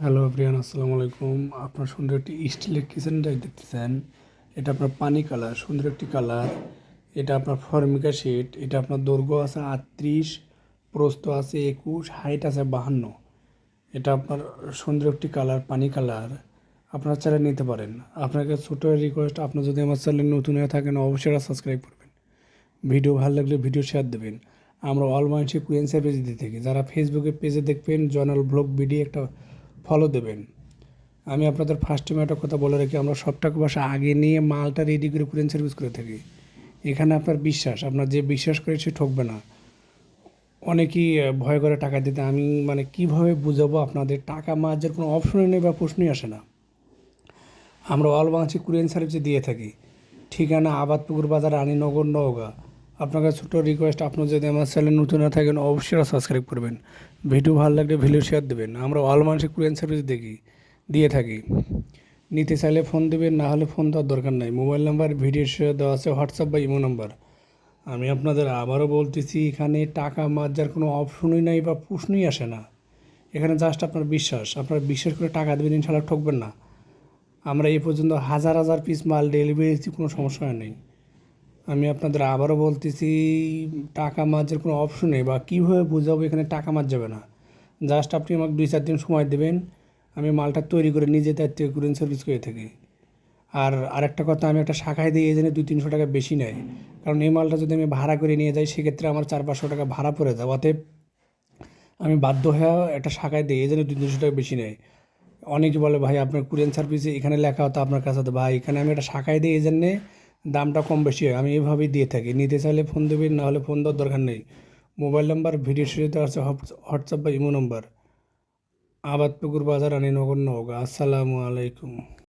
Hello Priyan আসসালামু আলাইকুম আপনার সুন্দর একটি স্টিলের কিচেন ডাই দেখতেছেন। এটা আপনার পানি কালার সুন্দর একটি কালার এটা আপনার ফর্মিকা শিট এটা আপনার দৈর্ঘ্য আছে আটত্রিশ, প্রস্থ আছে একুশ হাইট আছে বাহান্ন। এটা আপনার সুন্দর একটি কালার পানি কালার আপনার চ্যানেল নিতে পারেন। আপনাকে ছোটো রিকোয়েস্ট আপনি যদি আমার চ্যানেলে নতুন হয়ে থাকেন, অবশ্যই সাবস্ক্রাইব করবেন। ভিডিও ভালো লাগলে ভিডিও শেয়ার দেবেন। আমরা অল কুইন সার্ভিস দিয়ে থাকি। যারা ফেসবুকে পেজে দেখবেন জনাল ব্লগ ভিডিও একটা ফলো দেবেন। আমি আপনাদের ফার্স্ট টাইম একটা কথা বলে রাখি, আমরা সব টাকা পয়সা আগে নিয়ে মালটা রেডি করে কুরিয়ান সার্ভিস করে থাকি। এখানে আপনার বিশ্বাস, আপনার যে বিশ্বাস করে সে ঠকবে না। অনেকেই ভয় করে টাকা দিতে। আমি মানে কীভাবে বুঝাবো আপনাদের? টাকা মার্জের কোনো অপশনই নেই বা প্রশ্নই আসে না। আমরা অল বাংলাদেশে কুরিয়ান সার্ভিসে দিয়ে থাকি। ঠিকানা আবাদপুকুর বাজার, রানীনগর, নওগাঁ। আপনাকে ছোট রিকোয়েস্ট আপনি যদি আমার চ্যানেল নতুন না থাকেন, অবশ্যই সাবস্ক্রাইব করবেন। ভিডিও ভালো লাগলে ভিডিও শেয়ার দেবেন। আমরা অল বাংলাদেশে কুরিয়ান সার্ভিস দেখি, দিয়ে থাকি। নিতে চাইলে ফোন দেবেন, না হলে ফোন দেওয়ার দরকার নাই। মোবাইল নাম্বার ভিডিও শেয়ার দেওয়া আছে হোয়াটসঅ্যাপ বা ইমো নাম্বার আমি আপনাদের আবারও বলতেছি, এখানে টাকা মার্জার কোনো অপশনই নাই বা প্রশ্নই আসে না। এখানে জাস্ট আপনার বিশ্বাস। আপনার বিশ্বাস করে টাকা দেবেন ইনশাল্লাহ ঠকবেন না। আমরা এই পর্যন্ত হাজার হাজার পিস মাল ডেলিভারি কোনো সমস্যা নেই। আমি আপনাদের আবারও বলতেছি, টাকা মার্জের কোনো অপশন নেই বা কীভাবে বোঝাবো এখানে টাকা মার যাবে না? জাস্ট আপনি আমাকে দুই চার দিন সময় দেবেন, আমি মালটা তৈরি করে নিজে তার দায়িত্ব কুরিয়ান সার্ভিস করে থাকি। আর আরেকটা কথা, আমি একটা শাখায় দিয়ে এই জন্য দুই তিনশো টাকা বেশি নেয়। কারণ এই মালটা যদি আমি ভাড়া করে নিয়ে যাই, সেক্ষেত্রে আমার চার পাঁচশো টাকা ভাড়া পড়ে যায়। অতএব আমি বাধ্য হয়ে একটা শাখায় দিই এই জন্য দুই তিনশো টাকা বেশি নেয়। অনেকে বলে, ভাই, আপনার কুরিয়ান সার্ভিসে এখানে লেখা হতো আপনার কাছে ভাই, এখানে আমি একটা শাখায় দিই এই জন্যে দামটা কম বেশি হয়, আমি এভাবেই দিয়ে থাকি। নিতে চাইলে ফোন দেবেন না হলে ফোন দেওয়ার দরকার নেই। মোবাইল নাম্বার, ভিডিও শুরুতে আছে হোয়াটসঅ্যাপ বা ইমো নম্বর। আবাদপুকুর বাজার রানীনগর নওগাঁ। আসসালামু আলাইকুম।